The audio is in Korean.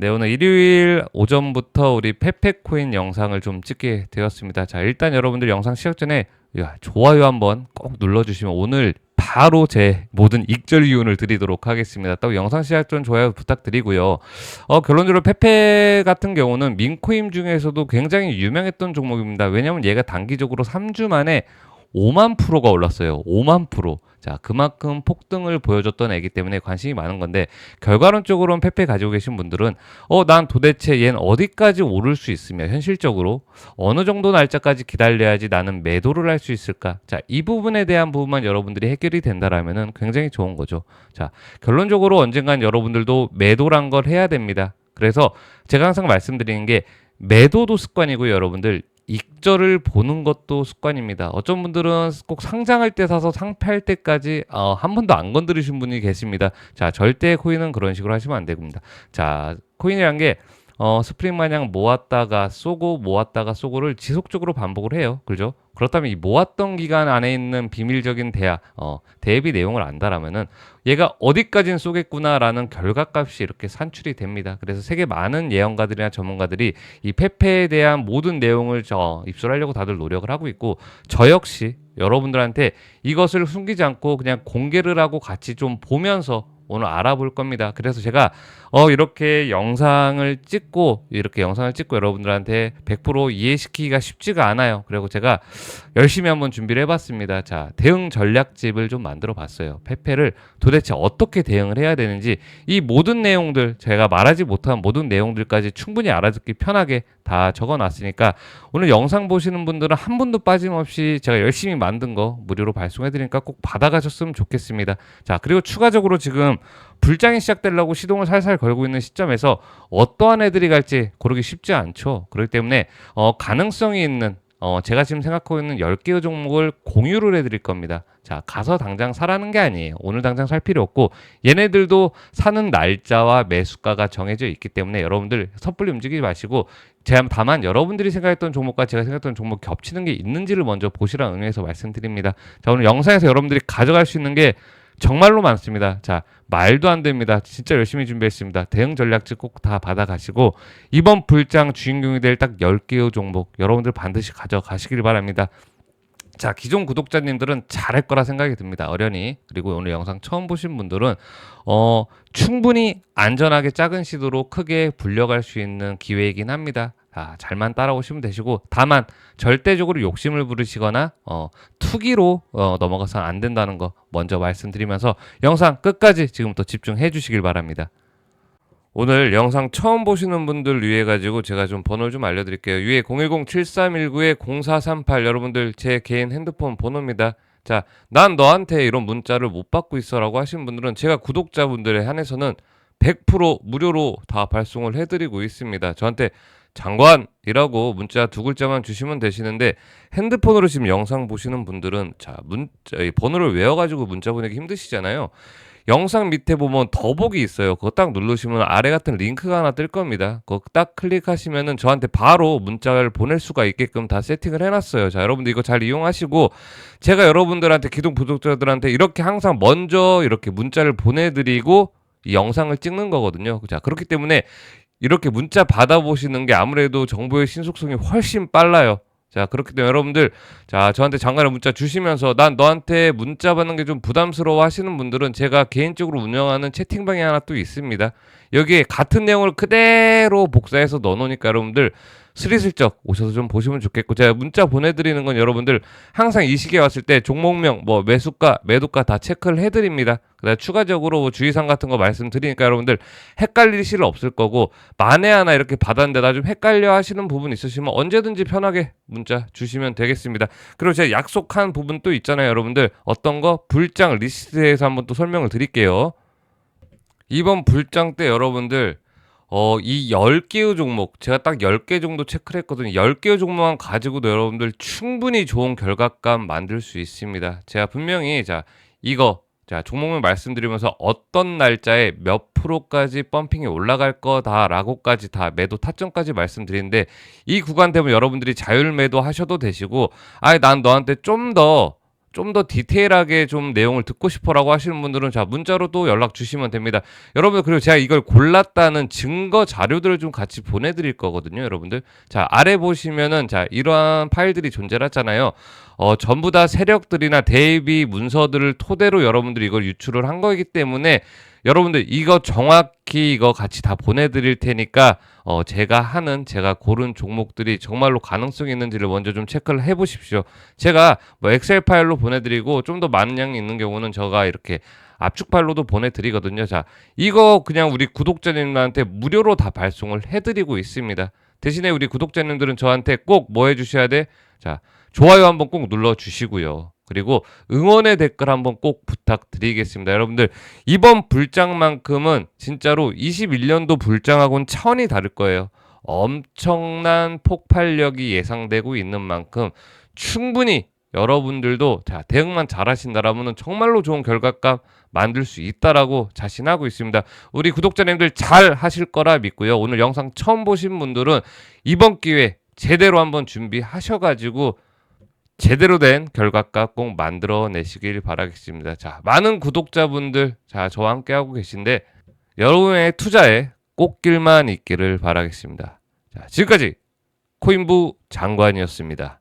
네, 오늘 일요일 오전부터 우리 페페코인 영상을 좀 찍게 되었습니다. 자, 일단 여러분들 영상 시작 전에 야, 좋아요 한번 꼭 눌러주시면 오늘 바로 제 모든 익절 이윤을 드리도록 하겠습니다. 또 영상 시작 전 좋아요 부탁드리고요. 어, 결론적으로 페페 같은 경우는 민코인 중에서도 굉장히 유명했던 종목입니다. 왜냐하면 얘가 단기적으로 3주 만에 5만 프로가 올랐어요. 5만 프로. 자, 그만큼 폭등을 보여줬던 애기 때문에 관심이 많은 건데 결과론적으로는 페페 가지고 계신 분들은 어, 난 도대체 얘는 어디까지 오를 수 있으며 현실적으로 어느 정도 날짜까지 기다려야지 나는 매도를 할 수 있을까? 자, 이 부분에 대한 부분만 여러분들이 해결이 된다라면은 굉장히 좋은 거죠. 자, 결론적으로 언젠간 여러분들도 매도란 걸 해야 됩니다. 그래서 제가 항상 말씀드리는 게 매도도 습관이고 여러분들 익절을 보는 것도 습관입니다. 어떤 분들은 꼭 상장할 때 사서 상패할 때까지 어, 한 번도 안 건드리신 분이 계십니다. 자, 절대 코인은 그런 식으로 하시면 안 됩니다. 자, 코인이란 게 어, 스프링 마냥 모았다가 쏘고 모았다가 쏘고를 지속적으로 반복을 해요. 그죠? 그렇다면 이 모았던 기간 안에 있는 비밀적인 대화, 어, 대비 내용을 안다라면은 얘가 어디까지는 쏘겠구나라는 결과값이 이렇게 산출이 됩니다. 그래서 세계 많은 예언가들이나 전문가들이 이 페페에 대한 모든 내용을 저 입수하려고 다들 노력을 하고 있고 저 역시 여러분들한테 이것을 숨기지 않고 그냥 공개를 하고 같이 좀 보면서 오늘 알아볼 겁니다. 그래서 제가 어 이렇게 영상을 찍고 이렇게 영상을 찍고 여러분들한테 100% 이해시키기가 쉽지가 않아요. 그리고 제가 열심히 한번 준비를 해봤습니다. 자 대응 전략집을 좀 만들어 봤어요. 페페를 도대체 어떻게 대응을 해야 되는지 이 모든 내용들 제가 말하지 못한 모든 내용들까지 충분히 알아듣기 편하게 다 적어놨으니까 오늘 영상 보시는 분들은 한 분도 빠짐없이 제가 열심히 만든 거 무료로 발송해드리니까 꼭 받아가셨으면 좋겠습니다. 자 그리고 추가적으로 지금 불장이 시작되려고 시동을 살살 걸고 있는 시점에서 어떠한 애들이 갈지 고르기 쉽지 않죠. 그렇기 때문에 어, 가능성이 있는 어, 제가 지금 생각하고 있는 10개의 종목을 공유를 해드릴 겁니다. 자, 가서 당장 사라는 게 아니에요. 오늘 당장 살 필요 없고, 얘네들도 사는 날짜와 매수가가 정해져 있기 때문에 여러분들 섣불리 움직이지 마시고, 제가 다만 여러분들이 생각했던 종목과 제가 생각했던 종목 겹치는 게 있는지를 먼저 보시라는 의미에서 말씀드립니다. 자, 오늘 영상에서 여러분들이 가져갈 수 있는 게 정말로 많습니다. 자, 말도 안 됩니다. 진짜 열심히 준비했습니다. 대응 전략집 꼭다 받아가시고 이번 불장 주인공이 될 딱 10개의 종목 여러분들 반드시 가져가시길 바랍니다. 자, 기존 구독자님들은 잘할 거라 생각이 듭니다. 어련히. 그리고 오늘 영상 처음 보신 분들은 어, 충분히 안전하게 작은 시도로 크게 불려갈 수 있는 기회이긴 합니다. 아, 잘만 따라오시면 되시고 다만 절대적으로 욕심을 부르시거나 어, 투기로 어, 넘어가서는 안 된다는 거 먼저 말씀드리면서 영상 끝까지 지금부터 집중해 주시길 바랍니다. 오늘 영상 처음 보시는 분들 위해 가지고 제가 좀 번호를 좀 알려드릴게요. 위에 010-7319-0438 여러분들 제 개인 핸드폰 번호입니다. 자, 난 너한테 이런 문자를 못 받고 있어라고 하시는 분들은 제가 구독자분들에 한해서는 100% 무료로 다 발송을 해드리고 있습니다. 저한테 장관이라고 문자 두 글자만 주시면 되시는데 핸드폰으로 지금 영상 보시는 분들은 자 문자 이 번호를 외워가지고 문자 보내기 힘드시잖아요. 영상 밑에 보면 더보기 있어요. 그거 딱 누르시면 아래 같은 링크가 하나 뜰 겁니다. 그거 딱 클릭하시면은 저한테 바로 문자를 보낼 수가 있게끔 다 세팅을 해놨어요. 자, 여러분들 이거 잘 이용하시고 제가 여러분들한테 기동 구독자들한테 이렇게 항상 먼저 이렇게 문자를 보내드리고 이 영상을 찍는 거거든요. 자, 그렇기 때문에 이렇게 문자 받아보시는 게 아무래도 정보의 신속성이 훨씬 빨라요. 자, 그렇기 때문에 여러분들, 자, 저한테 장관의 문자 주시면서 난 너한테 문자 받는 게 좀 부담스러워 하시는 분들은 제가 개인적으로 운영하는 채팅방이 하나 또 있습니다. 여기에 같은 내용을 그대로 복사해서 넣어놓으니까 여러분들 스리슬쩍 오셔서 좀 보시면 좋겠고 제가 문자 보내드리는 건 여러분들 항상 이 시기에 왔을 때 종목명 뭐 매수가 매도가 다 체크를 해드립니다. 그다음 추가적으로 뭐 주의사항 같은 거 말씀드리니까 여러분들 헷갈릴 일 없을 거고 만에 하나 이렇게 받았는데 나 좀 헷갈려 하시는 부분 있으시면 언제든지 편하게 문자 주시면 되겠습니다. 그리고 제가 약속한 부분 또 있잖아요, 여러분들 어떤 거 불장 리스트에서 한번 또 설명을 드릴게요. 이번 불장 때 여러분들 어, 이 10개의 종목, 제가 딱 10개 정도 체크를 했거든요. 10개의 종목만 가지고도 여러분들 충분히 좋은 결과감 만들 수 있습니다. 제가 분명히, 자, 이거, 자, 종목명 말씀드리면서 어떤 날짜에 몇 프로까지 펌핑이 올라갈 거다라고까지 다 매도 타점까지 말씀드리는데 이 구간 되면 여러분들이 자율 매도 하셔도 되시고, 아예 난 너한테 좀 더 좀 더 디테일하게 좀 내용을 듣고 싶어라고 하시는 분들은 자 문자로 또 연락 주시면 됩니다. 여러분 그리고 제가 이걸 골랐다는 증거 자료들을 좀 같이 보내드릴 거거든요, 여러분들. 자 아래 보시면은 자 이러한 파일들이 존재하잖아요. 어 전부 다 세력들이나 대비 문서들을 토대로 여러분들이 이걸 유출을 한 거기 때문에 여러분들 이거 정확히 이거 같이 다 보내드릴 테니까 어 제가 하는 제가 고른 종목들이 정말로 가능성이 있는지를 먼저 좀 체크를 해보십시오. 제가 뭐 엑셀 파일로 보내드리고 좀 더 많은 양이 있는 경우는 제가 이렇게 압축 파일로도 보내드리거든요. 자 이거 그냥 우리 구독자님들한테 무료로 다 발송을 해드리고 있습니다. 대신에 우리 구독자님들은 저한테 꼭 뭐 해주셔야 돼? 자 좋아요 한번 꼭 눌러주시고요. 그리고 응원의 댓글 한번 꼭 부탁드리겠습니다. 여러분들 이번 불장만큼은 진짜로 21년도 불장하고는 차원이 다를 거예요. 엄청난 폭발력이 예상되고 있는 만큼 충분히 여러분들도 자 대응만 잘하신다라면은 정말로 좋은 결과값 만들 수 있다라고 자신하고 있습니다. 우리 구독자님들 잘 하실 거라 믿고요. 오늘 영상 처음 보신 분들은 이번 기회 제대로 한번 준비하셔가지고 제대로 된 결과값 꼭 만들어내시길 바라겠습니다. 자, 많은 구독자분들, 자, 저와 함께 하고 계신데, 여러분의 투자에 꽃길만 있기를 바라겠습니다. 자, 지금까지 코인부 장관이었습니다.